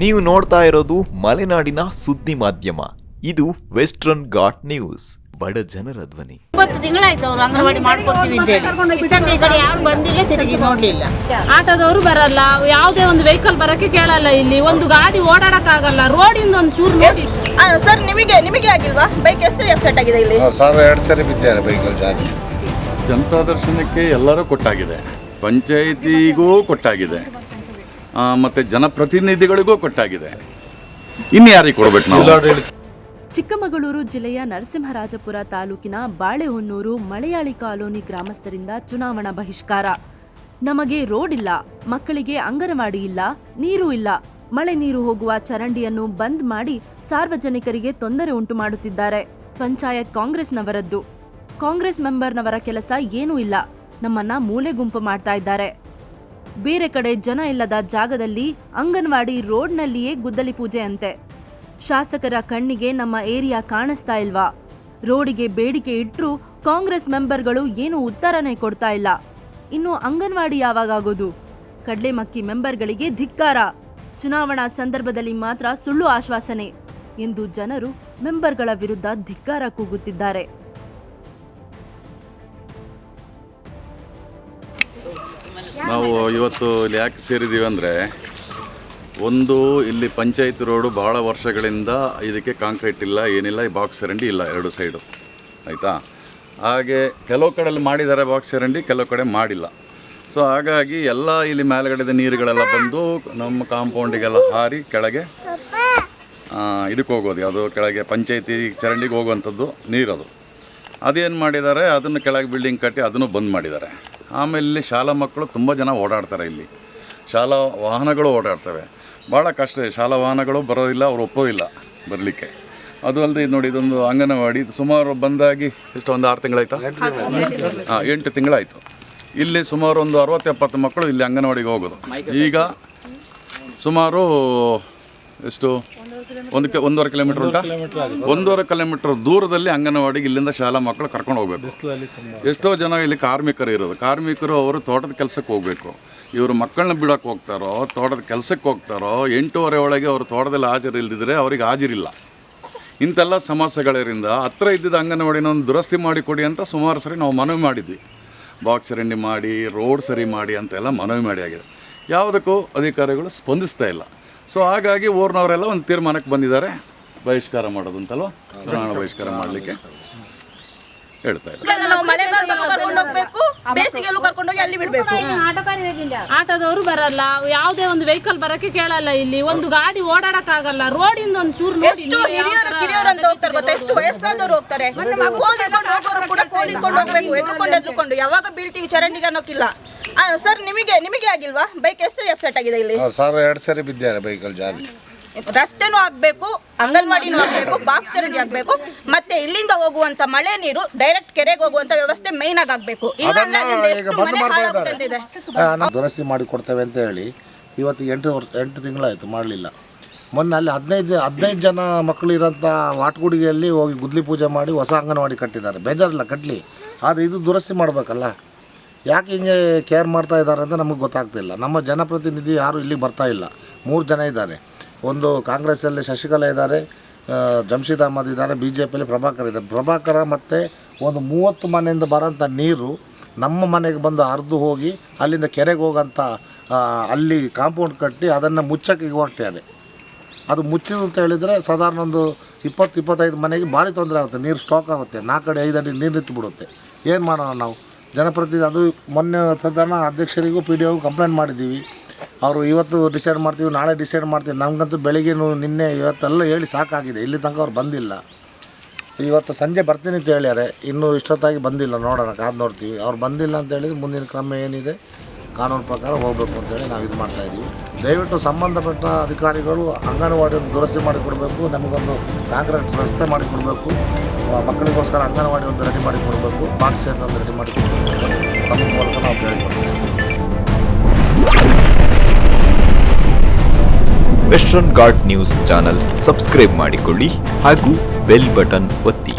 ನೀವು ನೋಡ್ತಾ ಇರೋದು ಮಲೆನಾಡಿನ ಸುದ್ದಿ ಮಾಧ್ಯಮ. ಇದು ವೆಸ್ಟರ್ನ್ ಗಾಟ್ ನ್ಯೂಸ್. ಬಡ ಜನರ ಧ್ವನಿ. ಒಂಬತ್ತು ತಿಂಗಳಾಯ್ತು ಅವ್ರು ಅಂಗನವಾಡಿ ಮಾಡ್ಕೊಡ್ತೀವಿ ಅಂತ ಹೇಳಿ. ಈ ಕಡೆ ಯಾರು ಬಂದಿಲ್ಲ ತಿರುಗಿ ನೋಡ್ಲಿಲ್ಲ. ಆಟೋದವರು ಬರಲ್ಲ ಯಾವುದೇ ಒಂದು ವೆಹಿಕಲ್ ಬರಕ್ಕೆ ಕೇಳಲ್ಲ ಇಲ್ಲಿ. ಒಂದು ಗಾಡಿ ಓಡಾಡಕ್ಕಾಗಲ್ಲ ರೋಡಿಂದ ಒಂದು ಚೂರು ನೋಡಿ. ಸರ್ ನಿಮಗೆ ನಿಮಗೆ ಆಗಿಲ್ವಾ? ಬೈಕ್ ಎಷ್ಟು ಅಪ್ಸೆಟ್ ಆಗಿದೆ ಇಲ್ಲಿ? ಸರ್ ಎರಡು ಸರಿ ಬಿದ್ದಾರೆ ಬೈಕಲ್ಲಿ ಜಾರಿ ಜನತಾ ದರ್ಶನಕ್ಕೆ ಎಲ್ಲರೂ ಕೊಟ್ಟಾಗಿದೆ. ಪಂಚಾಯಿತಿಗೂ ಕೊಟ್ಟಾಗಿದೆ. ಮತ್ತೆ ಜನಪ್ರತಿನಿಧಿಗಳಿಗೂ ಕೊಟ್ಟಾಗಿದೆ. ಇನ್ನು ಯಾರಿಗೆ ಕೊಡ್ಬೇಕು ನಾವು? ಚಿಕ್ಕಮಗಳೂರು ಜಿಲ್ಲೆಯ ನರಸಿಂಹರಾಜಪುರ ತಾಲೂಕಿನ ಬಾಳೆಹೊನ್ನೂರು ಮಳೆಯಾಳಿ ಕಾಲೋನಿ ಗ್ರಾಮಸ್ಥರಿಂದ ಚುನಾವಣಾ ಬಹಿಷ್ಕಾರ. ನಮಗೆ ರೋಡ್ ಇಲ್ಲ, ಮಕ್ಕಳಿಗೆ ಅಂಗನವಾಡಿ ಇಲ್ಲ, ನೀರು ಇಲ್ಲ. ಮಳೆ ನೀರು ಹೋಗುವ ಚರಂಡಿಯನ್ನು ಬಂದ್ ಮಾಡಿ ಸಾರ್ವಜನಿಕರಿಗೆ ತೊಂದರೆ ಉಂಟು ಮಾಡುತ್ತಿದ್ದಾರೆ. ಪಂಚಾಯತ್ ಕಾಂಗ್ರೆಸ್ನವರದ್ದು. ಕಾಂಗ್ರೆಸ್ ಮೆಂಬರ್ನವರ ಕೆಲಸ ಏನೂ ಇಲ್ಲ. ನಮ್ಮನ್ನ ಮೂಲೆ ಗುಂಪು ಮಾಡ್ತಾ ಇದ್ದಾರೆ. ಬೇರೆ ಕಡೆ ಜನ ಇಲ್ಲದ ಜಾಗದಲ್ಲಿ ಅಂಗನವಾಡಿ ರೋಡ್ನಲ್ಲಿಯೇ ಗುದ್ದಲಿ ಪೂಜೆ ಅಂತೆ ಶಾಸಕರ ಕಣ್ಣಿಗೆ ನಮ್ಮ ಏರಿಯಾ ಕಾಣಿಸ್ತಾ ಇಲ್ವಾ? ರೋಡಿಗೆ ಬೇಡಿಕೆ ಇಟ್ಟರೂ ಕಾಂಗ್ರೆಸ್ ಮೆಂಬರ್ಗಳು ಏನು ಉತ್ತರನೇ ಕೊಡ್ತಾ ಇಲ್ಲ. ಇನ್ನು ಅಂಗನವಾಡಿ ಯಾವಾಗಾಗೋದು? ಕಡ್ಲೆಮಕ್ಕಿ ಮೆಂಬರ್ಗಳಿಗೆ ಧಿಕ್ಕಾರ. ಚುನಾವಣಾ ಸಂದರ್ಭದಲ್ಲಿ ಮಾತ್ರ ಸುಳ್ಳು ಆಶ್ವಾಸನೆ ಎಂದು ಜನರು ಮೆಂಬರ್ಗಳ ವಿರುದ್ಧ ಧಿಕ್ಕಾರ ಕೂಗುತ್ತಿದ್ದಾರೆ. ನಾವು ಇವತ್ತು ಇಲ್ಲಿ ಯಾಕೆ ಸೇರಿದ್ದೀವಿ ಅಂದರೆ ಒಂದು ಇಲ್ಲಿ ಪಂಚಾಯತ್ ರೋಡು ಭಾಳ ವರ್ಷಗಳಿಂದ ಇದಕ್ಕೆ ಕಾಂಕ್ರೀಟ್ ಇಲ್ಲ, ಏನಿಲ್ಲ, ಈ ಬಾಕ್ಸ್ ಚರಂಡಿ ಇಲ್ಲ ಎರಡು ಸೈಡು. ಆಯಿತಾ? ಹಾಗೆ ಕೆಲವು ಕಡೆಯಲ್ಲಿ ಮಾಡಿದ್ದಾರೆ ಬಾಕ್ಸ್ ಚರಂಡಿ ಕೆಲವು ಕಡೆ ಮಾಡಿಲ್ಲ. ಸೊ ಹಾಗಾಗಿ ಎಲ್ಲ ಇಲ್ಲಿ ಮೇಲ್ಗಡೆದ ನೀರುಗಳೆಲ್ಲ ಬಂದು ನಮ್ಮ ಕಾಂಪೌಂಡಿಗೆಲ್ಲ ಹಾರಿ ಕೆಳಗೆ ಇದಕ್ಕೆ ಹೋಗೋದು. ಅದು ಕೆಳಗೆ ಪಂಚಾಯತಿ ಚರಂಡಿಗೆ ಹೋಗುವಂಥದ್ದು ನೀರದು. ಅದೇನು ಮಾಡಿದ್ದಾರೆ? ಅದನ್ನು ಕೆಳಗೆ ಬಿಲ್ಡಿಂಗ್ ಕಟ್ಟಿ ಅದನ್ನು ಬಂದ್ ಮಾಡಿದ್ದಾರೆ. ಆಮೇಲೆ ಇಲ್ಲಿ ಶಾಲಾ ಮಕ್ಕಳು ತುಂಬ ಜನ ಓಡಾಡ್ತಾರೆ ಇಲ್ಲಿ. ಶಾಲಾ ವಾಹನಗಳು ಓಡಾಡ್ತವೆ. ಭಾಳ ಕಷ್ಟ. ಇದೆ ಶಾಲಾ ವಾಹನಗಳು ಬರೋದಿಲ್ಲ ಅವ್ರು ಒಪ್ಪೋದಿಲ್ಲ ಬರಲಿಕ್ಕೆ. ಅದು ಅಲ್ಲದೆ ಇದು ನೋಡಿ ಇದೊಂದು ಅಂಗನವಾಡಿ. ಸುಮಾರು ಬಂದಾಗಿ ಎಷ್ಟು ಒಂದು ಆರು ತಿಂಗಳಾಯ್ತಾ? ಹಾಂ ಎಂಟು ತಿಂಗಳಾಯಿತು. ಇಲ್ಲಿ ಸುಮಾರು ಒಂದು ಅರವತ್ತು ಎಪ್ಪತ್ತು ಮಕ್ಕಳು ಇಲ್ಲಿ ಅಂಗನವಾಡಿಗೆ ಹೋಗೋದು. ಈಗ ಸುಮಾರು ಎಷ್ಟು? ಒಂದು ಕೆ ಒಂದೂವರೆ ಕಿಲೋಮೀಟರ್ ಉಂಟಾ? ಒಂದೂವರೆ ಕಿಲೋಮೀಟರ್ ದೂರದಲ್ಲಿ ಅಂಗನವಾಡಿಗೆ ಇಲ್ಲಿಂದ ಶಾಲಾ ಮಕ್ಕಳು ಕರ್ಕೊಂಡು ಹೋಗ್ಬೇಕು. ಎಷ್ಟೋ ಜನ ಇಲ್ಲಿ ಕಾರ್ಮಿಕರು ಇರೋದು. ಕಾರ್ಮಿಕರು ಅವರು ತೋಟದ ಕೆಲಸಕ್ಕೆ ಹೋಗಬೇಕು. ಇವರು ಮಕ್ಕಳನ್ನ ಬಿಡೋಕೆ ಹೋಗ್ತಾರೋ ತೋಟದ ಕೆಲಸಕ್ಕೆ ಹೋಗ್ತಾರೋ ಎಂಟೂವರೆ ಒಳಗೆ ಅವರು ತೋಟದಲ್ಲಿ ಹಾಜರು ಇಲ್ದಿದ್ರೆ ಅವ್ರಿಗೆ ಹಾಜರಿಲ್ಲ. ಇಂಥೆಲ್ಲ ಸಮಸ್ಯೆಗಳಿಂದ ಹತ್ರ ಇದ್ದಿದ್ದ ಅಂಗನವಾಡಿನ ಒಂದು ದುರಸ್ತಿ ಮಾಡಿ ಕೊಡಿ ಅಂತ ಸುಮಾರು ಸರಿ ನಾವು ಮನವಿ ಮಾಡಿದ್ವಿ. ಬಾಕ್ಸ್ ಚರಂಡಿ ಮಾಡಿ ರೋಡ್ ಸರಿ ಮಾಡಿ ಅಂತೆಲ್ಲ ಮನವಿ ಮಾಡಿ ಆಗಿದೆ. ಯಾವುದಕ್ಕೂ ಅಧಿಕಾರಿಗಳು ಸ್ಪಂದಿಸ್ತಾ ಇಲ್ಲ. ಸೊ ಹಾಗಾಗಿ ಊರಿನವರೆಲ್ಲ ಒಂದು ತೀರ್ಮಾನಕ್ಕೆ ಬಂದಿದ್ದಾರೆ. ಬಹಿಷ್ಕಾರ ಮಾಡೋದು ಅಂತಲ್ವ ಚುನಾವಣಾ ಬಹಿಷ್ಕಾರ ಮಾಡಲಿಕ್ಕೆ ಹೇಳ್ತಾ ಇದ್ದಾರೆ. ನಾವು ಮಳೆಗಾಲದಲ್ಲೂ ಕರ್ಕೊಂಡು ಹೋಗ್ಬೇಕು. ಬೇಸಿಗೆಲ್ಲೂ ಕರ್ಕೊಂಡೋಗಿ ಅಲ್ಲಿ ಬಿಡಬೇಕು. ಆಟೋದವರು ಬರಲ್ಲ. ಯಾವುದೇ ಒಂದು ವೆಹಿಕಲ್ ಬರಕ್ಕೆ ಕೇಳಲ್ಲ ಇಲ್ಲಿ. ಒಂದು ಗಾಡಿ ಓಡಾಡಕ್ಕಾಗಲ್ಲ. ರೋಡಿಂದ ಒಂದು ಚೂರು ನೋಡಿ ಎಷ್ಟು ಹಿರಿಯರು ಕಿರಿಯರು ಅಂತ ಹೋಗ್ತಾರೆ ಗೊತ್ತಾ? ಎಷ್ಟು ವಯಸ್ಸಾದವರು ಹೋಗ್ತಾರೆ. ಫೋನ್ ಇಟ್ಕೊಂಡು ಹೋಗೋರು ಕೂಡ ಫೋನ್ ಇಟ್ಕೊಂಡು ಹೋಗ್ಬೇಕು. ಎದ್ರುಕೊಂಡು ಎದ್ರುಕೊಂಡು. ಯಾವಾಗ ಬೀಳ್ತೀವಿ ಚರಂಡಿಗೆ ಅನ್ನೋಕ್ಕಿಲ್ಲ. ಸರ್ ನಿಮಗೆ ನಿಮಗೆ ಆಗಿಲ್ವಾ? ಬೈಕ್ ಎಷ್ಟು ಅಪ್ಸೆಟ್ ಆಗಿದೆ ಇಲ್ಲಿ? ಸರ್ ಎರಡು ಸರಿ ಬಿದ್ದಾರೆ ಬೈಕಲ್ಲಿ ಜಾರಿ. ರಸ್ತೆನೂ ಆಗಬೇಕು ಅಂಗನವಾಡಿನೂ ಆಗಬೇಕು ಬಾಕ್ಸ್ ಚರಂಡಿ ಆಗಬೇಕು ಮತ್ತೆ ಇಲ್ಲಿಂದ ಹೋಗುವಂತ ಮಳೆ ನೀರು ಡೈರೆಕ್ಟ್ ಕೆರೆಗೆ ಹೋಗುವಂತ ವ್ಯವಸ್ಥೆ ಮೈನ್ ಆಗಿ ಆಗಬೇಕು. ದುರಸ್ತಿ ಮಾಡಿ ಕೊಡ್ತೇವೆ ಅಂತ ಹೇಳಿ ಇವತ್ತು ಎಂಟು ವರ್ಷ ಎಂಟು ತಿಂಗಳಾಯಿತು ಮಾಡಲಿಲ್ಲ. ಮೊನ್ನೆ ಅಲ್ಲಿ ಹದಿನೈದು ಹದಿನೈದು ಜನ ಮಕ್ಕಳು ಇರೋಂಥ ವಾಟಗುಡಿಗೆಯಲ್ಲಿ ಹೋಗಿ ಗುದ್ಲಿ ಪೂಜೆ ಮಾಡಿ ಹೊಸ ಅಂಗನವಾಡಿ ಕಟ್ಟಿದ್ದಾರೆ. ಬೇಜಾರಿಲ್ಲ ಕಟ್ಟಲಿ ಆದರೆ ಇದು ದುರಸ್ತಿ ಮಾಡಬೇಕಲ್ಲ. ಯಾಕೆ ಹಿಂಗೆ ಕೇರ್ ಮಾಡ್ತಾ ಇದ್ದಾರೆ ಅಂತ ನಮಗೆ ಗೊತ್ತಾಗ್ತಿಲ್ಲ. ನಮ್ಮ ಜನಪ್ರತಿನಿಧಿ ಯಾರು ಇಲ್ಲಿಗೆ ಬರ್ತಾ ಇಲ್ಲ. ಮೂರು ಜನ ಇದ್ದಾರೆ. ಒಂದು ಕಾಂಗ್ರೆಸ್ಸಲ್ಲಿ ಶಶಿಕಲಾ ಇದ್ದಾರೆ ಆ, ಜಮ್ಶೀದ್ ಅಹಮದ್ ಇದ್ದಾರೆ ಬಿ ಜೆ ಪಿಯಲ್ಲಿ ಪ್ರಭಾಕರ್ ಇದ್ದಾರೆ. ಪ್ರಭಾಕರ ಮತ್ತು ಒಂದು ಮೂವತ್ತು ಮನೆಯಿಂದ ಬರೋಂಥ ನೀರು ನಮ್ಮ ಮನೆಗೆ ಬಂದು ಹರಿದು ಹೋಗಿ ಅಲ್ಲಿಂದ ಕೆರೆಗೆ ಹೋಗೋಂಥ ಅಲ್ಲಿ ಕಾಂಪೌಂಡ್ ಕಟ್ಟಿ ಅದನ್ನು ಮುಚ್ಚಕ್ಕೆ ಹೊರಟಿದೆ ಅದು ಮುಚ್ಚಿದ್ದು ಅಂತ ಹೇಳಿದರೆ ಸಾಧಾರಣ ಒಂದು ಇಪ್ಪತ್ತು ಇಪ್ಪತ್ತೈದು ಮನೆಗೆ ಭಾರಿ ತೊಂದರೆ ಆಗುತ್ತೆ. ನೀರು ಸ್ಟಾಕ್ ಆಗುತ್ತೆ. ನಾಲ್ಕು ಕಡೆ ಐದು ಅಡಿ ನೀರು ನಿಂತು ಬಿಡುತ್ತೆ ಏನು ಮಾಡೋಣ ನಾವು? ಜನಪ್ರತಿನಿಧಿ ಅದು ಮೊನ್ನೆ ಸದನ ಅಧ್ಯಕ್ಷರಿಗೂ ಪಿ ಡಿ ಒಗೂ ಕಂಪ್ಲೇಂಟ್ ಮಾಡಿದ್ದೀವಿ. ಅವರು ಇವತ್ತು ಡಿಸೈಡ್ ಮಾಡ್ತೀವಿ, ನಾಳೆ ಡಿಸೈಡ್ ಮಾಡ್ತೀವಿ. ನಮಗಂತೂ ಬೆಳಿಗ್ಗೆನೂ ನಿನ್ನೆ ಇವತ್ತೆಲ್ಲ ಹೇಳಿ ಸಾಕಾಗಿದೆ. ಇಲ್ಲಿ ತನಕ ಅವ್ರು ಬಂದಿಲ್ಲ. ಇವತ್ತು ಸಂಜೆ ಬರ್ತೀನಿ ಅಂತ ಹೇಳ್ಯಾರೆ. ಇನ್ನೂ ಇಷ್ಟೊತ್ತಾಗಿ ಬಂದಿಲ್ಲ, ನೋಡೋಣ, ಕಾದು ನೋಡ್ತೀವಿ. ಅವ್ರು ಬಂದಿಲ್ಲ ಅಂತ ಹೇಳಿದ್ರೆ ಮುಂದಿನ ಕ್ರಮ ಏನಿದೆ? ಕಾನೂನು ಪ್ರಕಾರ ಹೋಗಬೇಕು ಅಂತೇಳಿ ನಾವು ಇದು ಮಾಡ್ತಾ ಇದ್ದೀವಿ ದಯವಿಟ್ಟು ಸಂಬಂಧಪಟ್ಟ ಅಧಿಕಾರಿಗಳು ಅಂಗನವಾಡಿಯನ್ನು ದುರಸ್ತಿ ಮಾಡಿಕೊಡಬೇಕು, ನಮಗೊಂದು ಕಾಂಕ್ರೀಟ್ ರಸ್ತೆ ಮಾಡಿಕೊಡಬೇಕು ಮಕ್ಕಳಿಗೋಸ್ಕರ ಅಂಗನವಾಡಿ ಒಂದು ರೆಡಿ ಮಾಡಿಕೊಡಬೇಕು ಬಾಕ್ಸ್ ಸೆಂಟರ್ ಒಂದು ರೆಡಿ ಮಾಡಿಕೊಡಬೇಕು ತಮ್ಮ ಮೂಲಕ ನಾವು ಕೇಳಿಕೊಡ್ತೀವಿ western guard news channel subscribe ಮಾಡಿಕೊಳ್ಳಿ ಹಾಗೂ ಬೆಲ್ ಬಟನ್ ಒತ್ತಿ.